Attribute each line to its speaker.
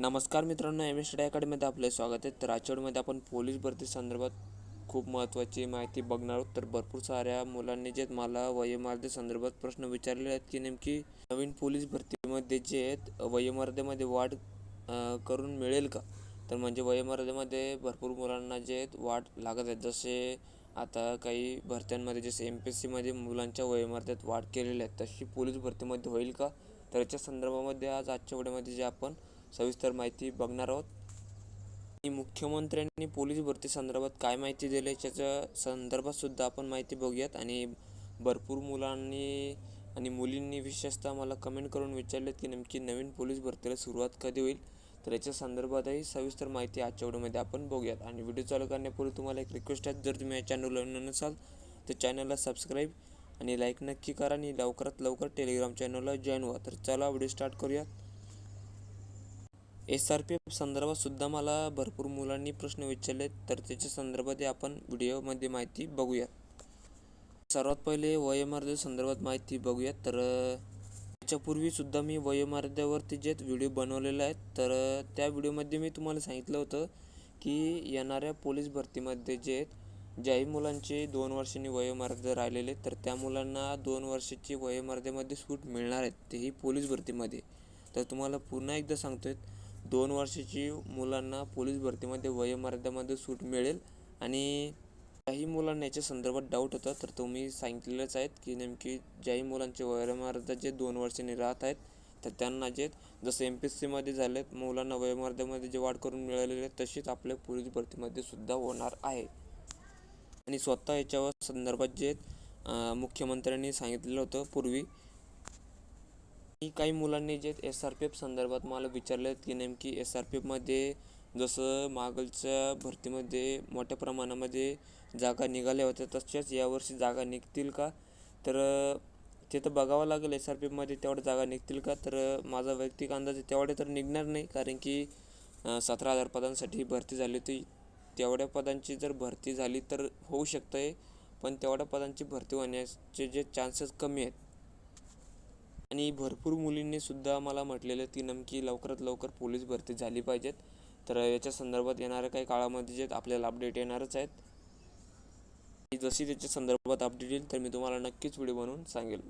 Speaker 1: नमस्कार मित्रांनो M S study अकॅडमीमध्ये आपले स्वागत आहे. तर आजच्या आपण पोलीस भरती संदर्भात खूप महत्त्वाची माहिती बघणार आहोत. तर भरपूर साऱ्या मुलांनी जे मला वयोमर्यादे संदर्भात प्रश्न विचारलेले आहेत की नेमकी नवीन पोलीस भरतीमध्ये जे आहेत वयोमर्यादेमध्ये वाढ करून मिळेल का? तर म्हणजे वयोमर्यादेमध्ये भरपूर मुलांना जे आहेत वाढ लागत आहेत जसे आता काही भरत्यांमध्ये जसे एम पी एस सीमध्ये मुलांच्या वयोमर्यादेत वाढ केलेली आहे तशी पोलीस भरतीमध्ये होईल का? तर याच्या संदर्भामध्ये आज आजच्या व्हिडिओमध्ये जे आपण सविस्तर माहिती बघणार आहोत. आणि मुख्यमंत्र्यांनी पोलीस भरती संदर्भात काय माहिती दिली त्याच्या संदर्भात सुद्धा आपण माहिती बघूयात. आणि भरपूर मुलांनी आणि मुलींनी विशेषतः मला कमेंट करून विचारलेत की नेमकी नवीन पोलीस भरतीला सुरुवात कधी होईल? तर याच्या संदर्भातही सविस्तर माहिती आजच्या व्हिडिओमध्ये आपण बघूयात. आणि व्हिडिओ चालू करण्यापूर्वी तुम्हाला एक रिक्वेस्ट आहे जर तुम्ही या चॅनलला नसाल तर चॅनलला सबस्क्राईब आणि लाईक नक्की करा. आणि लवकरात लवकर टेलिग्राम चॅनलला जॉईन व्हा. तर चला व्हिडिओ स्टार्ट करूयात. एस आर पी एफ मला भरपूर मुलांनी प्रश्न विचारले तर त्याच्या संदर्भात आपण व्हिडिओमध्ये माहिती बघूयात. सर्वात पहिले वयोमर्यादे संदर्भात माहिती बघूयात तर त्याच्यापूर्वीसुद्धा सुद्धा मी वयोमर्यादेवरती जे व्हिडिओ बनवलेले आहेत तर त्या व्हिडिओमध्ये मी तुम्हाला सांगितलं होतं की येणाऱ्या पोलीस भरतीमध्ये जे आहेत ज्याही मुलांचे दोन वर्षांनी वयोमर्यादा राहिलेले आहेत, तर त्या मुलांना दोन वर्षाची वयोमर्यादेमध्ये सूट मिळणार आहेत तेही पोलीस भरतीमध्ये. तर तुम्हाला पुन्हा एकदा सांगतो आहे दोन वर्षाची मुलांना पोलीस भरतीमध्ये वयोमर्यादेमध्ये सूट मिळेल आणि काही मुलांना याच्या संदर्भात डाऊट होता. तर तुम्ही सांगितलेलंच आहेत की नेमकी ज्याही मुलांचे वयोमर्यादा जे दोन वर्षांनी राहत आहेत तर त्यांना जे जसं एम पी एस सीमध्ये झालेत मुलांना वयोमर्यादेमध्ये जे वाढ करून मिळालेले आहेत तशीच आपल्या पोलीस भरतीमध्ये सुद्धा होणार आहे. आणि स्वतः याच्यावर संदर्भात जे मुख्यमंत्र्यांनी सांगितलेलं होतं पूर्वी की काही मुलांनी जे एस आर पी एफ संदर्भात मला विचारले की नेमकी एस आर पी एफमध्ये जसं मागलच्या भरतीमध्ये मोठ्या प्रमाणामध्ये जागा निघाल्या होत्या तशाच यावर्षी जागा निघतील का? तर ते तर बघावं लागेल एस आर पी एफमध्ये तेवढ्या जागा निघतील का? तर माझा वैयक्तिक अंदाज आहे तेवढे तर निघणार नाही कारण की सतरा हजार पदांसाठी भरती झाली होती. तेवढ्या पदांची जर भरती झाली तर होऊ शकतं आहे पण तेवढ्या पदांची भरती होण्याचे जे चान्सेस कमी आहेत आणि भरपूर मुलींनी सुद्धा मला म्हटलेलं ती नेमकी लवकरात लवकर पोलीस भरती झाली पाहिजेत. तर याच्या संदर्भात येणाऱ्या काही काळामध्ये जे आपल्याला अपडेट येणारच आहेत. जशी त्याच्या संदर्भात अपडेट येईल तर मी तुम्हाला नक्कीच व्हिडिओ बनवून सांगेल.